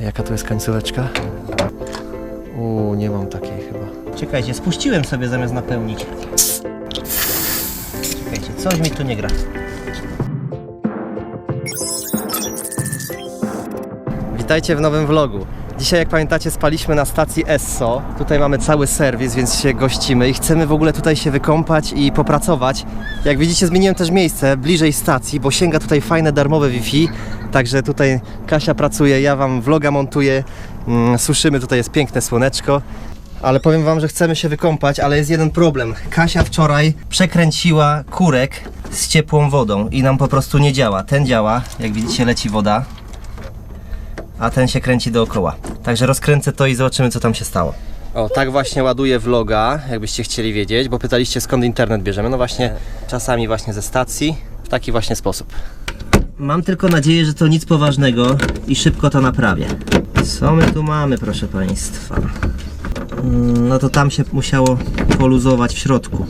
Jaka to jest końcóweczka? Uuu, nie mam takiej chyba. Czekajcie, spuściłem sobie zamiast napełnić. Czekajcie, coś mi tu nie gra. Witajcie w nowym vlogu. Dzisiaj, jak pamiętacie, spaliśmy na stacji Esso. Tutaj mamy cały serwis, więc się gościmy i chcemy w ogóle tutaj się wykąpać i popracować. Jak widzicie, zmieniłem też miejsce bliżej stacji, bo sięga tutaj fajne darmowe Wi-Fi. Także tutaj Kasia pracuje, ja Wam vloga montuję, mm, suszymy, tutaj jest piękne słoneczko. Ale powiem Wam, że chcemy się wykąpać, ale jest jeden problem. Kasia wczoraj przekręciła kurek z ciepłą wodą i nam po prostu nie działa. Ten działa, jak widzicie leci woda, a ten się kręci dookoła. Także rozkręcę to i zobaczymy, co tam się stało. O, tak właśnie ładuję vloga, jakbyście chcieli wiedzieć, bo pytaliście skąd internet bierzemy. No właśnie, czasami właśnie ze stacji, w taki właśnie sposób. Mam tylko nadzieję, że to nic poważnego i szybko to naprawię. Co my tu mamy, proszę Państwa? Mm, No to tam się musiało poluzować w środku.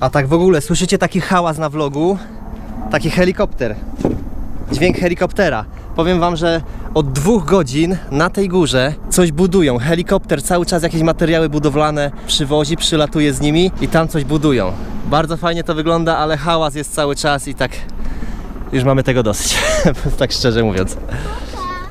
A tak w ogóle, słyszycie taki hałas na vlogu? Taki helikopter. Dźwięk helikoptera. Powiem wam, że od dwóch godzin na tej górze coś budują. Helikopter cały czas jakieś materiały budowlane przywozi, przylatuje z nimi i tam coś budują. Bardzo fajnie to wygląda, ale hałas jest cały czas i tak już mamy tego dosyć, tak szczerze mówiąc.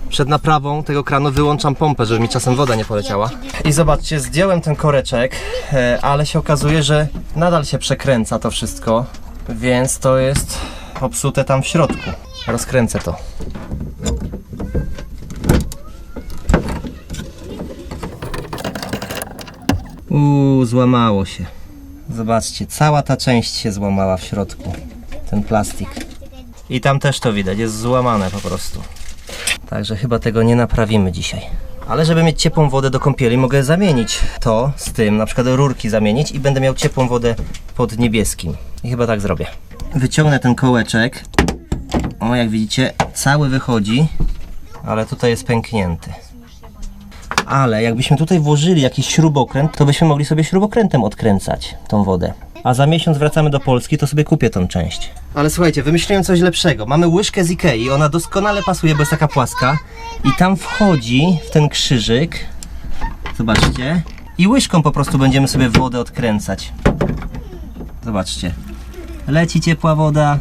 Przed naprawą tego kranu wyłączam pompę, żeby mi czasem woda nie poleciała. I zobaczcie, zdjąłem ten koreczek, e, ale się okazuje, że nadal się przekręca to wszystko, więc to jest popsute tam w środku. Rozkręcę to. Uuu, złamało się. Zobaczcie, cała ta część się złamała w środku. Ten plastik. I tam też to widać, jest złamane po prostu. Także chyba tego nie naprawimy dzisiaj. Ale żeby mieć ciepłą wodę do kąpieli, mogę zamienić to z tym, na przykład rurki zamienić i będę miał ciepłą wodę pod niebieskim. I chyba tak zrobię. Wyciągnę ten kołeczek. O, jak widzicie, cały wychodzi, ale tutaj jest pęknięty. Ale jakbyśmy tutaj włożyli jakiś śrubokręt, to byśmy mogli sobie śrubokrętem odkręcać tą wodę. A za miesiąc wracamy do Polski, to sobie kupię tą część. Ale słuchajcie, wymyśliłem coś lepszego. Mamy łyżkę z Ikei, ona doskonale pasuje, bo jest taka płaska. I tam wchodzi w ten krzyżyk. Zobaczcie. I łyżką po prostu będziemy sobie wodę odkręcać. Zobaczcie. Leci ciepła woda.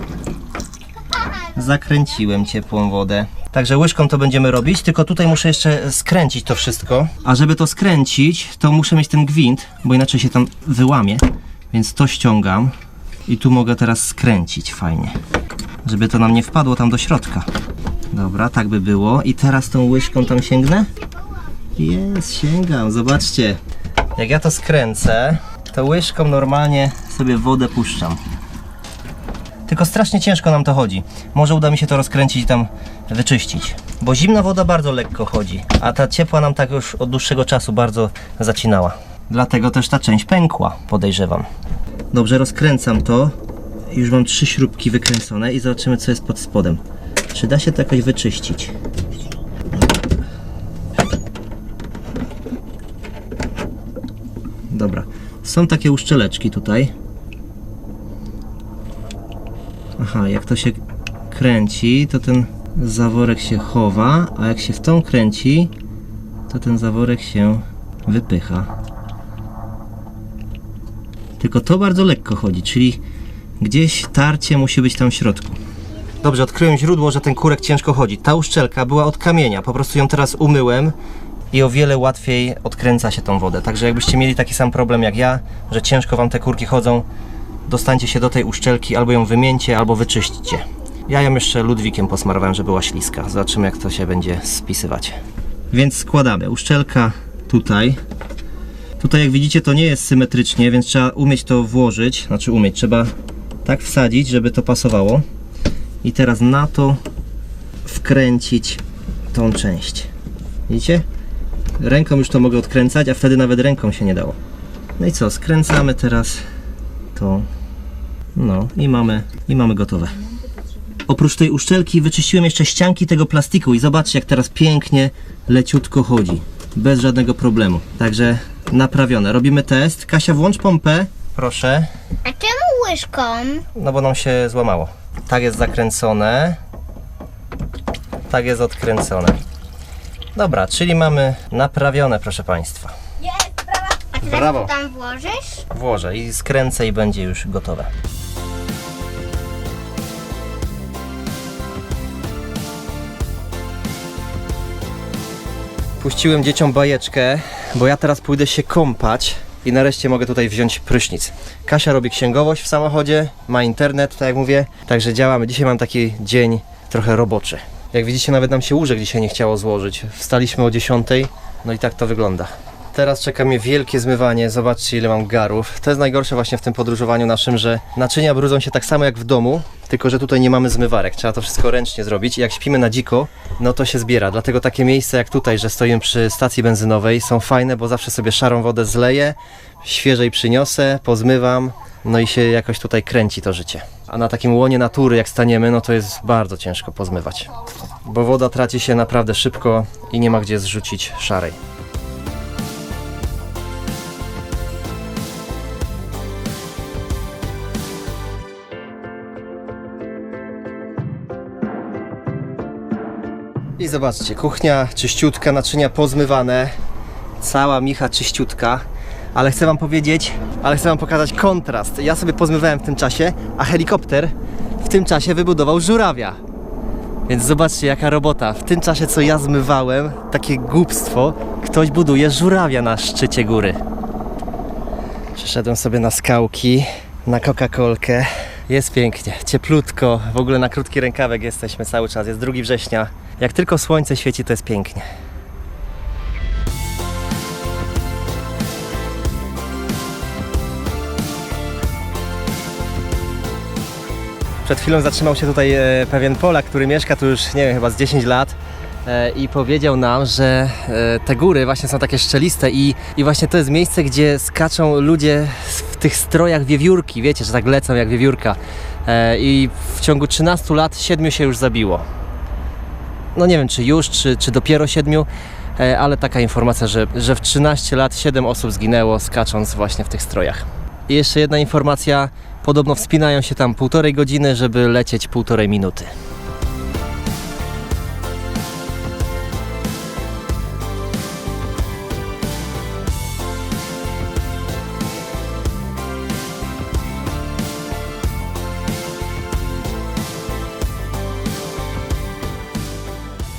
Zakręciłem ciepłą wodę. Także łyżką to będziemy robić, tylko tutaj muszę jeszcze skręcić to wszystko. A żeby to skręcić, to muszę mieć ten gwint, bo inaczej się tam wyłamie. Więc to ściągam i tu mogę teraz skręcić fajnie. Żeby to nam nie wpadło tam do środka. Dobra, tak by było. I teraz tą łyżką tam sięgnę? Jest, sięgam, zobaczcie. Jak ja to skręcę, to łyżką normalnie sobie wodę puszczam. Tylko strasznie ciężko nam to chodzi. Może uda mi się to rozkręcić i tam wyczyścić. Bo zimna woda bardzo lekko chodzi, a ta ciepła nam tak już od dłuższego czasu bardzo zacinała. Dlatego też ta część pękła, podejrzewam. Dobrze, rozkręcam to. Już mam trzy śrubki wykręcone i zobaczymy co jest pod spodem. Czy da się to jakoś wyczyścić? Dobra. Są takie uszczeleczki tutaj. Aha, jak to się kręci, to ten zaworek się chowa, a jak się w tą kręci, to ten zaworek się wypycha. Tylko to bardzo lekko chodzi, czyli gdzieś tarcie musi być tam w środku. Dobrze, odkryłem źródło, że ten kurek ciężko chodzi. Ta uszczelka była od kamienia, po prostu ją teraz umyłem i o wiele łatwiej odkręca się tą wodę. Także jakbyście mieli taki sam problem jak ja, że ciężko wam te kurki chodzą, dostańcie się do tej uszczelki, albo ją wymieńcie, albo wyczyśćcie. Ja ją jeszcze ludwikiem posmarowałem, żeby była śliska. Zobaczymy jak to się będzie spisywać. Więc składamy. Uszczelka tutaj. Tutaj jak widzicie to nie jest symetrycznie, więc trzeba umieć to włożyć. Znaczy umieć, trzeba tak wsadzić, żeby to pasowało. I teraz na to wkręcić tą część. Widzicie? Ręką już to mogę odkręcać, a wtedy nawet ręką się nie dało. No i co, skręcamy teraz to. No i mamy, i mamy gotowe. Oprócz tej uszczelki wyczyściłem jeszcze ścianki tego plastiku i zobaczcie jak teraz pięknie, leciutko chodzi. Bez żadnego problemu. Także naprawione. Robimy test. Kasia włącz pompę. Proszę. A czemu łyżką? No bo nam się złamało. Tak jest zakręcone. Tak jest odkręcone. Dobra, czyli mamy naprawione, proszę Państwa. Jest, brawa. A teraz Brawo. to tam włożysz? Włożę i skręcę i będzie już gotowe. Puściłem dzieciom bajeczkę, bo ja teraz pójdę się kąpać i nareszcie mogę tutaj wziąć prysznic. Kasia robi księgowość w samochodzie, ma internet, tak jak mówię, także działamy. Dzisiaj mam taki dzień trochę roboczy. Jak widzicie, nawet nam się łóżek dzisiaj nie chciało złożyć. Wstaliśmy o 10, no i tak to wygląda. Teraz czeka mnie wielkie zmywanie, zobaczcie ile mam garów. To jest najgorsze właśnie w tym podróżowaniu naszym, że naczynia brudzą się tak samo jak w domu, tylko że tutaj nie mamy zmywarek. Trzeba to wszystko ręcznie zrobić i jak śpimy na dziko, no to się zbiera. Dlatego takie miejsca jak tutaj, że stoimy przy stacji benzynowej są fajne, bo zawsze sobie szarą wodę zleję, świeżej przyniosę, pozmywam, no i się jakoś tutaj kręci to życie. A na takim łonie natury jak staniemy, no to jest bardzo ciężko pozmywać. Bo woda traci się naprawdę szybko i nie ma gdzie zrzucić szarej. Zobaczcie, kuchnia czyściutka, naczynia pozmywane, cała micha czyściutka, ale chcę wam powiedzieć, ale chcę wam pokazać kontrast. Ja sobie pozmywałem w tym czasie, a helikopter w tym czasie wybudował żurawia. Więc zobaczcie jaka robota. W tym czasie co ja zmywałem, takie głupstwo, ktoś buduje żurawia na szczycie góry. Przeszedłem sobie na skałki, na Coca-Colkę. Jest pięknie, cieplutko. W ogóle na krótki rękawek jesteśmy cały czas. Jest 2 września. Jak tylko słońce świeci, to jest pięknie. Przed chwilą zatrzymał się tutaj e, pewien Polak, który mieszka tu już, nie wiem, chyba z 10 lat e, i powiedział nam, że e, te góry właśnie są takie szczeliste i, i właśnie to jest miejsce, gdzie skaczą ludzie w tych strojach wiewiórki, wiecie, że tak lecą jak wiewiórka. I w ciągu 13 lat siedmiu się już zabiło. No nie wiem, czy już, czy, czy dopiero siedmiu, e, ale taka informacja, że, że w 13 lat 7 osób zginęło skacząc właśnie w tych strojach. I jeszcze jedna informacja, podobno wspinają się tam półtorej godziny, żeby lecieć półtorej minuty.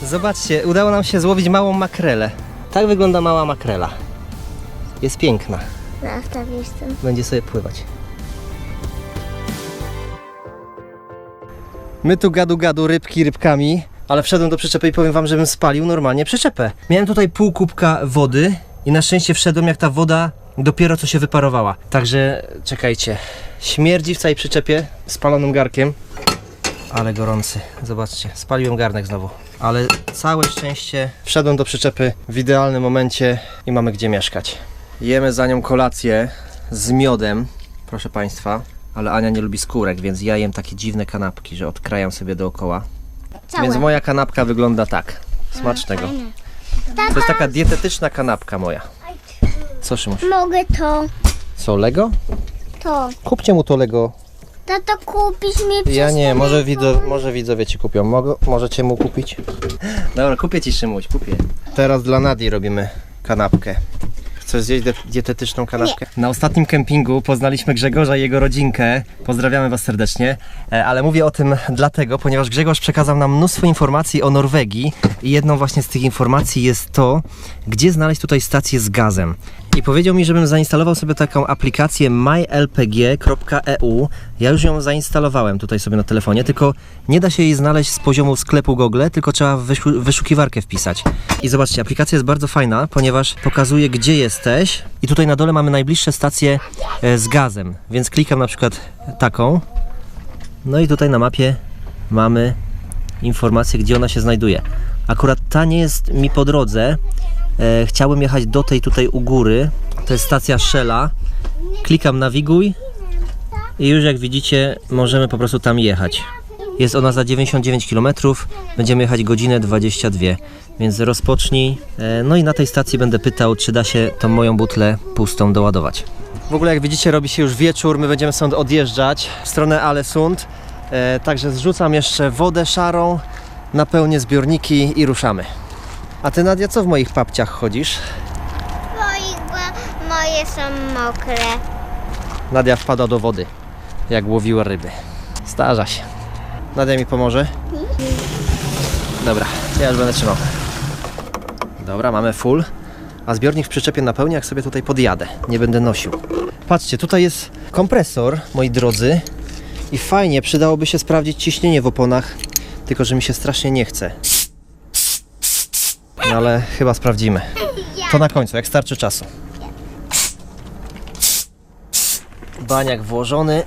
Zobaczcie, udało nam się złowić małą makrelę. Tak wygląda mała makrela. Jest piękna. Zostaw jestem. Będzie sobie pływać. My tu gadu gadu, rybki rybkami, ale wszedłem do przyczepy i powiem wam, żebym spalił normalnie przyczepę. Miałem tutaj pół kubka wody i na szczęście wszedłem jak ta woda dopiero co się wyparowała. Także czekajcie. Śmierdzi w całej przyczepie spalonym garkiem. Ale gorący. Zobaczcie, spaliłem garnek znowu. Ale całe szczęście wszedłem do przyczepy w idealnym momencie i mamy gdzie mieszkać. Jemy za nią kolację z miodem, proszę Państwa. Ale Ania nie lubi skórek, więc ja jem takie dziwne kanapki, że odkrajam sobie dookoła. Całe. Więc moja kanapka wygląda tak. Smacznego. To jest taka dietetyczna kanapka moja. Co Szymuś? Mogę to, Co, Lego? to. Kupcie mu to Lego. Tato, kupisz mi Ja nie, może, widzo, może widzowie ci kupią. Mogę, możecie mu kupić? Dobra, kupię ci Szymuś, kupię. Teraz dla Nadii robimy kanapkę. Chcesz zjeść de- dietetyczną kanapkę? Na ostatnim kempingu poznaliśmy Grzegorza i jego rodzinkę. Pozdrawiamy Was serdecznie. E, Ale mówię o tym dlatego, ponieważ Grzegorz przekazał nam mnóstwo informacji o Norwegii i jedną właśnie z tych informacji jest to, gdzie znaleźć tutaj stację z gazem. I powiedział mi, żebym zainstalował sobie taką aplikację mylpg.eu. Ja już ją zainstalowałem tutaj sobie na telefonie, tylko nie da się jej znaleźć z poziomu sklepu Google, tylko trzeba w wyszu- wyszukiwarkę wpisać. I zobaczcie, aplikacja jest bardzo fajna, ponieważ pokazuje gdzie jesteś i tutaj na dole mamy najbliższe stacje e, z gazem, więc klikam na przykład taką. No i tutaj na mapie mamy informację, gdzie ona się znajduje. Akurat ta nie jest mi po drodze. E, chciałem jechać do tej tutaj u góry. To jest stacja Shella. Klikam nawiguj i już jak widzicie możemy po prostu tam jechać. Jest ona za 99 km, będziemy jechać godzinę 22, więc rozpocznij. E, No i na tej stacji będę pytał, czy da się tą moją butlę pustą doładować. W ogóle jak widzicie robi się już wieczór, my będziemy stąd odjeżdżać w stronę Alesund. E, także zrzucam jeszcze wodę szarą, napełnię zbiorniki i ruszamy. A ty Nadia, co w moich papciach chodzisz? Moich, bo moje są mokre. Nadia wpadła do wody, jak łowiła ryby. Zdarza się. Nadia mi pomoże? Dobra, ja już będę trzymał. Dobra, mamy full. A zbiornik w przyczepie napełnię, jak sobie tutaj podjadę. Nie będę nosił. Patrzcie, tutaj jest kompresor, moi drodzy. I fajnie, przydałoby się sprawdzić ciśnienie w oponach. Tylko, że mi się strasznie nie chce. No ale chyba sprawdzimy. To na końcu, jak starczy czasu. Baniak włożony,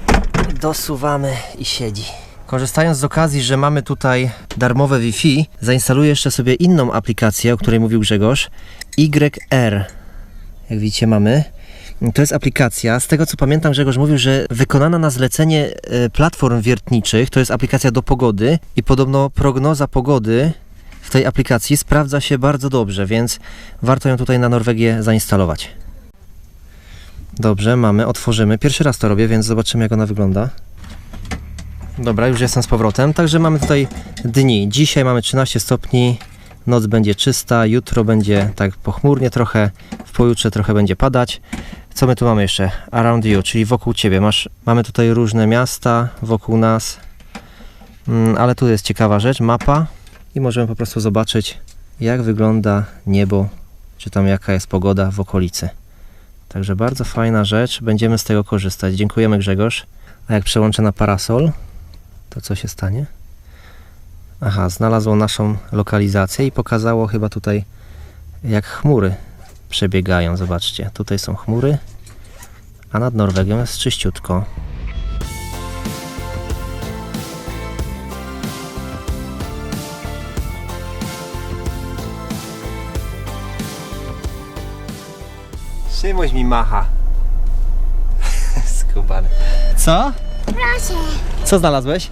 dosuwamy i siedzi. Korzystając z okazji, że mamy tutaj darmowe Wi-Fi, zainstaluję jeszcze sobie inną aplikację, o której mówił Grzegorz. YR. Jak widzicie mamy. To jest aplikacja, z tego co pamiętam Grzegorz mówił, że wykonana na zlecenie e, platform wiertniczych, to jest aplikacja do pogody i podobno prognoza pogody w tej aplikacji sprawdza się bardzo dobrze, więc warto ją tutaj na Norwegię zainstalować. Dobrze, mamy, otworzymy. Pierwszy raz to robię, więc zobaczymy jak ona wygląda. Dobra, już jestem z powrotem. Także mamy tutaj dni. Dzisiaj mamy 13 stopni, noc będzie czysta, jutro będzie tak pochmurnie trochę, w pojutrze trochę będzie padać. Co my tu mamy jeszcze? Around you, czyli wokół Ciebie. Masz, mamy tutaj różne miasta wokół nas, Mm, ale tu jest ciekawa rzecz, mapa i możemy po prostu zobaczyć jak wygląda niebo, czy tam jaka jest pogoda w okolicy. Także bardzo fajna rzecz, będziemy z tego korzystać. Dziękujemy Grzegorz. A jak przełączę na parasol, to co się stanie? Aha, znalazło naszą lokalizację i pokazało chyba tutaj jak chmury przebiegają. Zobaczcie, tutaj są chmury, a nad Norwegią jest czyściutko. Szymuś mi macha. Skubany. Co? Proszę. Co znalazłeś?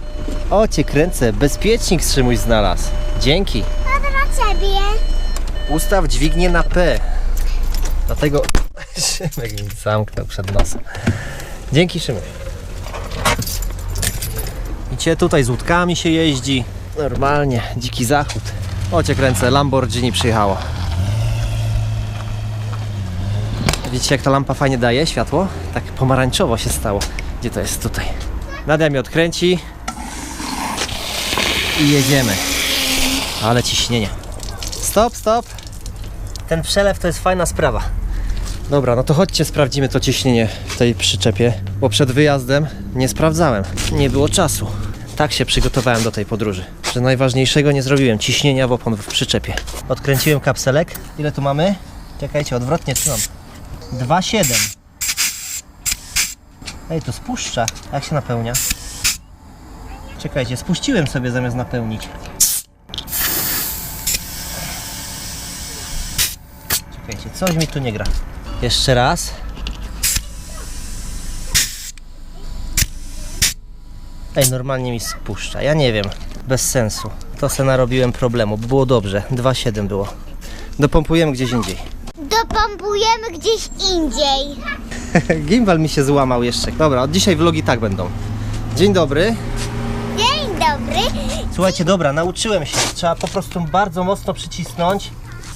O, cię kręcę. Bezpiecznik Szymuś znalazł. Dzięki. A dla ciebie. Ustaw dźwignię na P. Dlatego Szymek mi zamknął przed nosem. Dzięki Szymek. I cię tutaj z łódkami się jeździ. Normalnie, dziki zachód. O cię kręcę, Lamborghini przyjechało. Widzicie jak ta lampa fajnie daje światło? Tak pomarańczowo się stało. Gdzie to jest? Tutaj. Nadia mi odkręci. I jedziemy. Ale ciśnienie. Stop, stop. Ten przelew to jest fajna sprawa. Dobra, no to chodźcie sprawdzimy to ciśnienie w tej przyczepie, bo przed wyjazdem nie sprawdzałem. Nie było czasu. Tak się przygotowałem do tej podróży, że najważniejszego nie zrobiłem. Ciśnienia w opon w przyczepie. Odkręciłem kapselek. Ile tu mamy? Czekajcie, odwrotnie trzymam. 2,7. Ej, to spuszcza. Jak się napełnia? Czekajcie, spuściłem sobie zamiast napełnić. Czekajcie, coś mi tu nie gra. Jeszcze raz. Ej, normalnie mi spuszcza. Ja nie wiem. Bez sensu. To se narobiłem problemu. Było dobrze. 2,7 było. Dopompujemy gdzieś indziej. Dopompujemy gdzieś indziej. Gimbal mi się złamał jeszcze. Dobra, od dzisiaj vlogi tak będą. Dzień dobry. Dzień dobry. Słuchajcie, dobra, nauczyłem się. Trzeba po prostu bardzo mocno przycisnąć,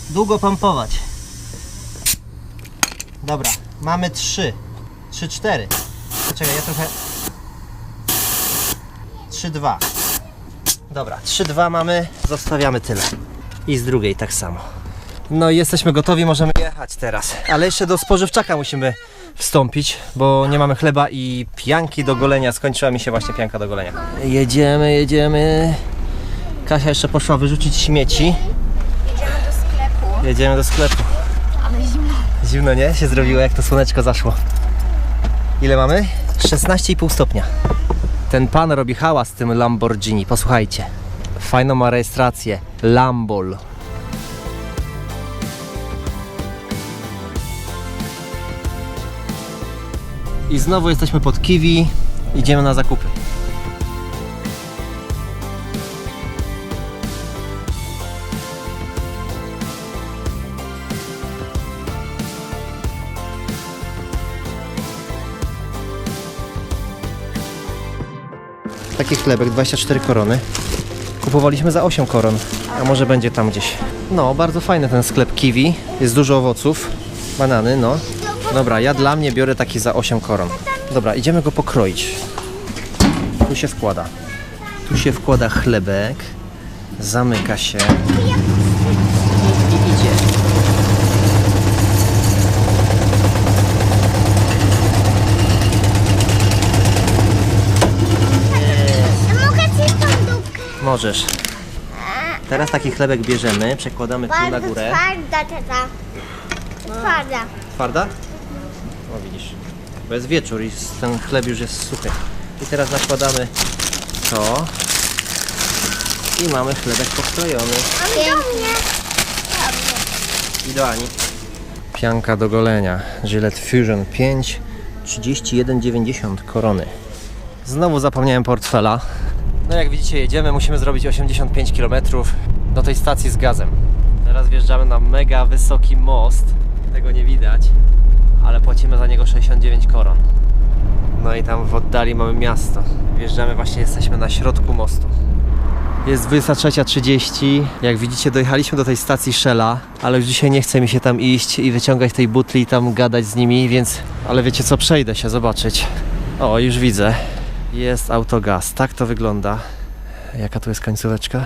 długo pompować. Dobra, mamy trzy. Trzy, cztery. Czekaj, ja trochę... Trzy, dwa. Dobra, trzy, dwa mamy, zostawiamy tyle. I z drugiej tak samo. No i jesteśmy gotowi, możemy jechać teraz. Ale jeszcze do spożywczaka musimy wstąpić, bo nie mamy chleba i pianki do golenia. Skończyła mi się właśnie pianka do golenia. Jedziemy, jedziemy. Kasia jeszcze poszła wyrzucić śmieci. Jedziemy do sklepu. Jedziemy do sklepu. Ale zimno. Zimno, nie? Się zrobiło, jak to słoneczko zaszło. Ile mamy? 16,5 stopnia. Ten pan robi hałas z tym Lamborghini. Posłuchajcie. Fajną ma rejestrację. Lambol. I znowu jesteśmy pod Kiwi. Idziemy na zakupy. Taki chlebek, 24 korony. Kupowaliśmy za 8 koron, a może będzie tam gdzieś. No, bardzo fajny ten sklep Kiwi. Jest dużo owoców, banany, no. Dobra, ja dla mnie biorę taki za 8 koron. Dobra, idziemy go pokroić. Tu się wkłada. Tu się wkłada chlebek, zamyka się i idzie. Możesz. Teraz taki chlebek bierzemy, przekładamy tu na Bardzo górę. twarda tata. Twarda. Twarda? No widzisz. Bo jest wieczór i ten chleb już jest suchy. I teraz nakładamy to. I mamy chlebek pokrojony. Pięknie. Idealnie. Pianka do golenia. Gillette Fusion 5 31,90 korony. Znowu zapomniałem portfela. No jak widzicie jedziemy, musimy zrobić 85 km do tej stacji z gazem. Teraz wjeżdżamy na mega wysoki most. Tego nie widać, ale płacimy za niego 69 koron. No i tam w oddali mamy miasto. Wjeżdżamy, właśnie jesteśmy na środku mostu. Jest 23.30. Jak widzicie, dojechaliśmy do tej stacji Shella, ale już dzisiaj nie chce mi się tam iść i wyciągać tej butli i tam gadać z nimi, więc. Ale wiecie co, przejdę się zobaczyć. O, już widzę. Jest autogaz. Tak to wygląda. Jaka tu jest końcóweczka?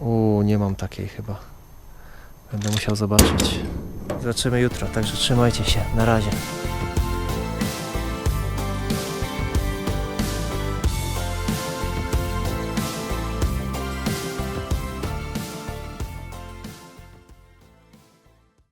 Uuu, nie mam takiej chyba. Będę musiał zobaczyć. Zobaczymy jutro, także trzymajcie się. Na razie.